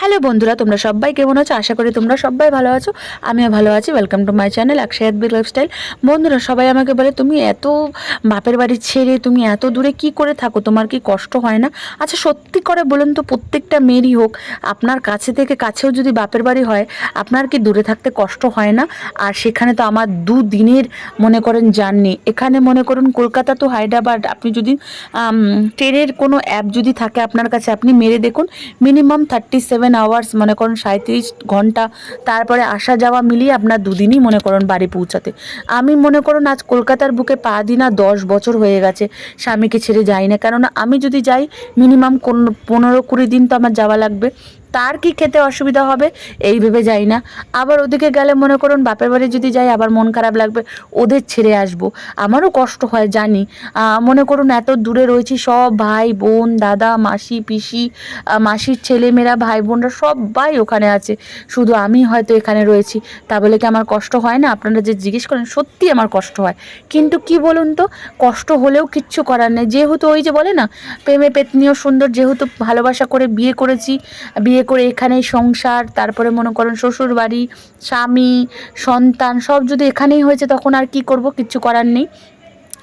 Hello বন্ধুরা, তোমরা সবাই কেমন আছো? আশা করি তোমরা সবাই ভালো আছো। আমিও ভালো আছি। ওয়েলকাম টু মাই চ্যানেল অক্ষয়াত বি লাইফস্টাইল বন্ধুরা, সবাই আমাকে বলে, তুমি এত বাপের বাড়ি ছেড়ে, তুমি এত দূরে কি করে থাকো? তোমার কি কষ্ট হয় না? আচ্ছা সত্যি করে বলুন তো, প্রত্যেকটা মেয়েরই হোক, আপনার কাছে থেকে কাছেও যদি বাপের বাড়ি হয়, আপনার কি দূরে থাকতে কষ্ট হয় না? আর সেখানে তো আমার দুদিনের মনে করেন জার্নি। এখানে মনে করুন, কলকাতা তো হায়দ্রাবাদ, আপনি যদি ট্রেনের কোনো অ্যাপ যদি থাকে আপনার কাছে, আপনি মেরে দেখুন মিনিমাম থার্টি সেভেন আওয়ার্স মনে করুন সাঁত্রিশ ঘণ্টা, তারপরে আসা যাওয়া মিলিয়ে আপনার দুদিনই মনে করুন বাড়ি পৌঁছাতে। আমি মনে করুন আজ কলকাতার বুকে পা দিনা দশ বছর হয়ে গেছে, স্বামীকে ছেড়ে যাই না কেননা আমি যদি যাই মিনিমাম কোন পনেরো কুড়ি দিন তো আমার যাওয়া লাগবে। তার কি খেতে অসুবিধা হবে? এই ভেবে যাই না। আবার ওদিকে গেলে মনে করুন বাপের বাড়ি যদি যাই, আবার মন খারাপ লাগবে, ওদের ছেড়ে আসব। আমারও কষ্ট হয়, জানি। মনে করুন এত দূরে রয়েছি, সব ভাই, বোন, দাদা, মাসি, পিসি মাসির ছেলেমেয়েরা, ভাই, বোনরা সবাই ওখানে আছে। শুধু আমি হয়তো এখানে রয়েছি। তা বলে কি আমার কষ্ট হয় না? আপনারা যে জিজ্ঞেস করেন, সত্যি আমার কষ্ট হয়। কিন্তু কি বলুন তো, কষ্ট হলেও কিচ্ছু করার নেই। যেহেতু ওই যে বলে না, প্রেমে পেতনিও সুন্দর, যেহেতু ভালোবাসা করে বিয়ে করেছি, বিয়ে করে এখানে সংসার, তারপরে মনে করেন শ্বশুর বাড়ি স্বামী, সন্তান, সব যদি এখানেই হয়েছে তখন আর কি করব? কিচ্ছু করার নেই।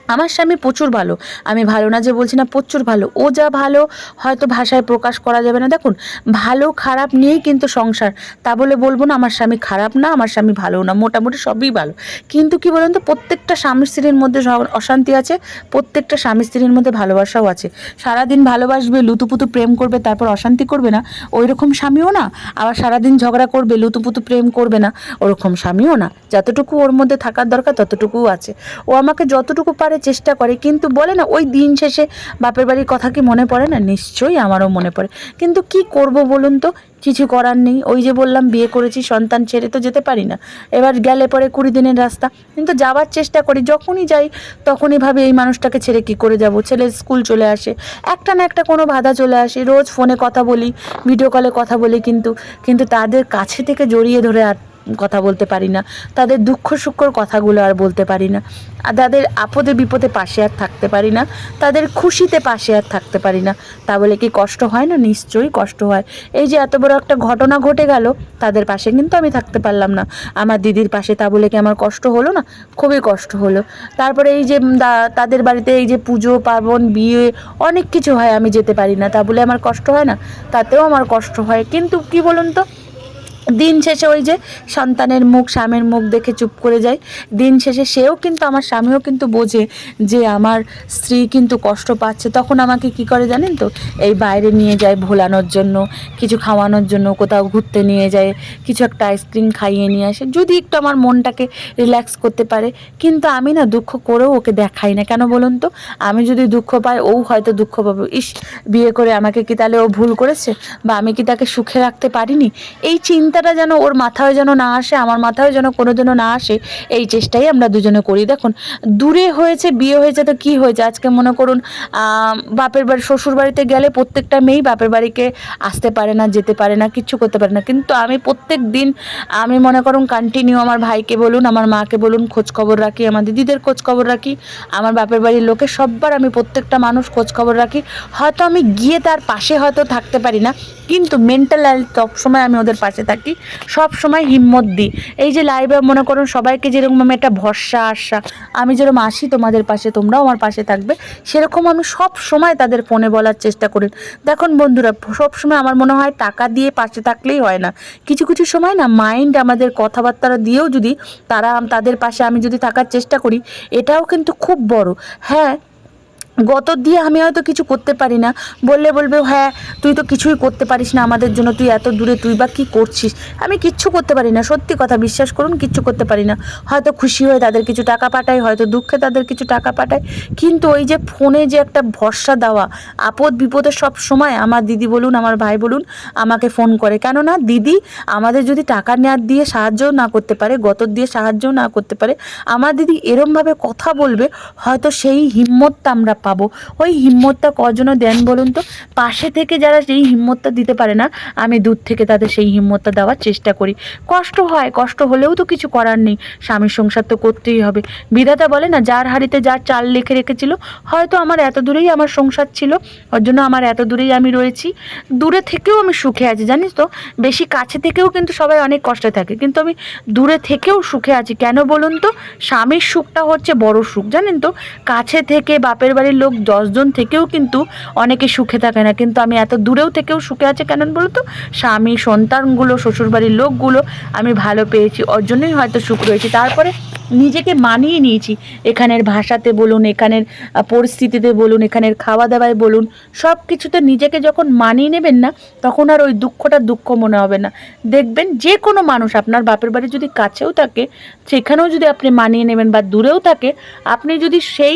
আমার স্বামী প্রচুর ভালো। আমি ভালো না যে বলছি না প্রচুর ভালো। ও যা ভালো, হয়তো ভাষায় প্রকাশ করা যাবে না। দেখুন, ভালো খারাপ নিয়েই কিন্তু সংসার। তা বলে বলব না, আমার স্বামী খারাপ না, আমার স্বামী ভালো না। মোটামুটি সবই ভালো। কিন্তু কি বলুন তো, প্রত্যেকটা স্বামী স্ত্রীর মধ্যে অশান্তি আছে, প্রত্যেকটা স্বামী স্ত্রীর মধ্যে ভালোবাসাও আছে। সারাদিন ভালোবাসবে, লুতুপুতু প্রেম করবে, তারপর অশান্তি করবে না। ওই রকম স্বামীও না। আবার সারাদিন ঝগড়া করবে, লুতুপুতু প্রেম করবে না। ওরকম স্বামীও না। যতটুকু ওর মধ্যে থাকার দরকার, ততটুকুও আছে। ও আমাকে যতটুকু পারে চেষ্টা করে। কিন্তু বলে না, ওই দিন শেষে বাপের বাড়ির কথা কি মনে পড়ে না? নিশ্চয়ই আমারও মনে পড়ে। কিন্তু কি করব বলুন তো? কিছু করার নেই। ওই যে বললাম, বিয়ে করেছি, সন্তান ছেড়ে তো যেতে পারি না। এবার গেলে পরে কুড়ি দিনের রাস্তা। কিন্তু যাওয়ার চেষ্টা করি, যখনই যাই, তখনই ভাবে এই মানুষটাকে ছেড়ে কি করে যাব? ছেলে স্কুল চলে আসে, একটা না একটা কোনো বাধা চলে আসে। রোজ ফোনে কথা বলি, ভিডিও কলে কথা বলি কিন্তু কিন্তু তাদের কাছে থেকে জড়িয়ে ধরে আর কথা বলতে পারি না, তাদের দুঃখ সুখর কথাগুলো আর বলতে পারি না তাদের আপদে বিপদে পাশে আর থাকতে পারি না, তাদের খুশিতে পাশে আর থাকতে পারি না তা বলে কি কষ্ট হয় না? নিশ্চয়ই কষ্ট হয়। এই যে এত বড় একটা ঘটনা ঘটে গেল, তাদের পাশে কিন্তু আমি থাকতে পারলাম না। আমার দিদির পাশে তা বলে কি আমার কষ্ট হলো না? খুবই কষ্ট হলো। তারপরে এই যে তাদের বাড়িতে এই যে পুজো, পার্বণ, বিয়ে, অনেক কিছু হয়, আমি যেতে পারি না। তা বলে আমার কষ্ট হয় না? তাতেও আমার কষ্ট হয়। কিন্তু কি বলুন তো? দিন শেষে ওই যে সন্তানের মুখ, স্বামীর মুখ দেখে চুপ করে যায়। দিন শেষে সেও কিন্তু, আমার স্বামীও কিন্তু বোঝে যে আমার স্ত্রী কিন্তু কষ্ট পাচ্ছে। তখন আমাকে কি করে জানেন তো? এই বাইরে নিয়ে যায় ভোলানোর জন্য, কিছু খাওয়ানোর জন্য, কোথাও ঘুরতে নিয়ে যায়, কিছু একটা আইসক্রিম খাইয়ে নিয়ে আসে। যদি একটু আমার মনটাকে রিল্যাক্স করতে পারে, কিন্তু আমি না দুঃখ করেও ওকে দেখাই না। কেন বলুন তো? আমি যদি দুঃখ পাই, ও হয়তো দুঃখ পাবে। ইস, বিয়ে করে আমাকে কি তাহলে ও ভুল করেছে? বা আমি কি তাকে সুখে রাখতে পারিনি? এই চিন্তাটা যেন ওর মাথায় যেন না আসে, আমার মাথায় যেন কোনোদিনও না আসে, এই চেষ্টাই আমরা দুজনে করি। দেখুন, দূরে হয়েছে, বিয়ে হয়েছে, তো কি হয়েছে? আজকে মনে করুন বাপের বাড়ি শ্বশুর বাড়িতে গেলে প্রত্যেকটা মেয়েই বাপের বাড়িকে আসতে পারে না, যেতে পারে না কিচ্ছু করতে পারে না। কিন্তু আমি প্রত্যেক দিন, আমি মনে করুন কন্টিনিউ আমার ভাইকে বলুন, আমার মাকে বলুন খোঁজ খবর রাখি, আমার দিদিদের খোঁজ খবর রাখি, আমার বাপের বাড়ির লোকে সববার আমি প্রত্যেকটা মানুষ খোঁজ খবর রাখি। হয়তো আমি গিয়ে তার পাশে হয়তো থাকতে পারি না, কিন্তু মেন্টাল হেলথ সবসময় আমি ওদের পাশে থাকি। সব সময় হিম্মত দিই। এই যে লাইভে মনে করুন সবাইকে যেরকম আমি একটা ভরসা, আশা, আমি যেরকম আসি তোমাদের পাশে, তোমরাও আমার পাশে থাকবে, সেরকম আমি সব সময় তাদের ফোনে বলার চেষ্টা করি। দেখুন বন্ধুরা, সব সময় আমার মনে হয় টাকা দিয়ে পাশে থাকলেই হয় না। কিছু কিছু সময় না মাইন্ড আমাদের কথাবার্তা দিয়েও যদি তারা তাদের পাশে আমি যদি থাকার চেষ্টা করি, এটাও কিন্তু খুব বড়। হ্যাঁ গত দিয়ে আমি হয়তো কিছু করতে পারি না। বললে বলবে হ্যাঁ তুই তো কিছুই করতে পারিস না আমাদের জন্য, তুই এত দূরে, তুই বা কী করছিস? আমি কিচ্ছু করতে পারি না, সত্যি কথা বিশ্বাস করুন, কিচ্ছু করতে পারি না। হয়তো খুশি হয়ে তাদের কিছু টাকা পাঠাই হয়তো দুঃখে তাদের কিছু টাকা পাঠাই কিন্তু ওই যে ফোনে যে একটা ভরসা দেওয়া, আপদ বিপদে সব সময় আমার দিদি বলুন, আমার ভাই বলুন, আমাকে ফোন করে। কেননা দিদি আমাদের যদি টাকা নেওয়ার দিয়ে সাহায্যও না করতে পারে, গত দিয়ে সাহায্যও না করতে পারে, আমার দিদি এরমভাবে কথা বলবে, হয়তো সেই হিম্মতটা আমরা পাবো। ওই হিম্মতটা কজনও দেন বলুন তো? পাশে থেকে যারা সেই হিম্মতটা দিতে পারে না, আমি দূর থেকে তাদের সেই হিম্মতটা দেওয়ার চেষ্টা করি। কষ্ট হয়, কষ্ট হলেও তো কিছু করার নেই। স্বামীর সংসার তো করতেই হবে। বিধাতা বলে না, যার হাড়িতে যার চাল লিখে রেখেছিল, হয়তো আমার এত দূরেই আমার সংসার ছিল, ওর জন্য আমার এত দূরেই আমি রয়েছি। দূরে থেকেও আমি সুখে আছি, জানিস তো? বেশি কাছে থেকেও কিন্তু সবাই অনেক কষ্টে থাকে। কিন্তু আমি দূরে থেকেও সুখে আছি। কেন বলুন তো? স্বামীর সুখটা হচ্ছে বড় সুখ, জানেন তো? কাছে থেকে বাপের বাড়ির লোক দশজন থেকেও কিন্তু অনেকে সুখে থাকে না। কিন্তু আমি এত দূরেও থেকেও সুখে আছে কেন বলুন তো? স্বামী, সন্তানগুলো, শ্বশুরবাড়ির লোকগুলো আমি ভালো পেয়েছি, ওর জন্যই হয়তো সুখ রয়েছে। তারপরে নিজেকে মানিয়ে নিয়েছি। এখানের ভাষাতে বলুন, এখানের পরিস্থিতিতে বলুন, এখানের খাওয়া দাওয়ায় বলুন সব কিছুতে নিজেকে যখন মানিয়ে নেবেন না, তখন আর ওই দুঃখটা দুঃখ মনে হবে না। দেখবেন যে কোনো মানুষ আপনার বাপের বাড়ি যদি কাছেও থাকে, সেখানেও যদি আপনি মানিয়ে নেবেন বা দূরেও থাকে, আপনি যদি সেই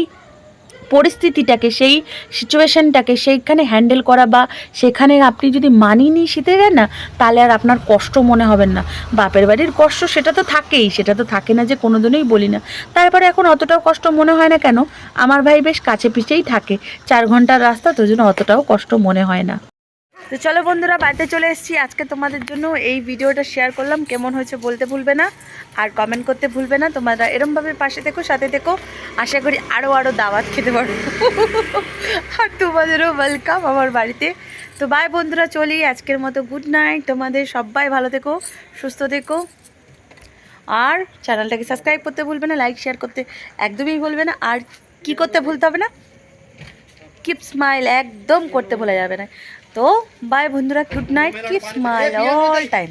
পরিস্থিতিটাকে, সেই সিচুয়েশানটাকে সেইখানে হ্যান্ডেল করা বা সেখানে আপনি যদি মানিয়ে নিয়ে শিখে যান না, তাহলে আর আপনার কষ্ট মনে হবে না। বাপের বাড়ির কষ্ট সেটা তো থাকেই, সেটা তো থাকে না যে কোনোদিনই বলি না। তারপরে এখন অতটাও কষ্ট মনে হয় না কেন? আমার ভাই বেশ কাছে পিছেই থাকে। চার ঘণ্টার রাস্তা, তো জন্য অতটাও কষ্ট মনে হয় না। তো চলো বন্ধুরা, বাড়িতে চলে এসেছি। আজকে তোমাদের জন্য এই ভিডিওটা শেয়ার করলাম। কেমন হয়েছে বলতে ভুলবে না। আর কমেন্ট করতে ভুলবে না। তোমরা এরমভাবে পাশে থেকো, সাথে দেখো আশা করি আরও আরও দাওয়াত খেতে পারো। আর তোমাদেরও ওয়েলকাম আমার বাড়িতে। তো বাই বন্ধুরা, চলি আজকের মতো গুড নাইট তোমাদের সবাই ভালো থেকো, সুস্থ থেকো। আর চ্যানেলটাকে সাবস্ক্রাইব করতে ভুলবে না লাইক শেয়ার করতে একদমই ভুলবে না। আর কি করতে ভুলতে হবে না? কিপ স্মাইল একদম করতে ভুলে যাবে না। তো বাই বন্ধুরা good night keep smile all time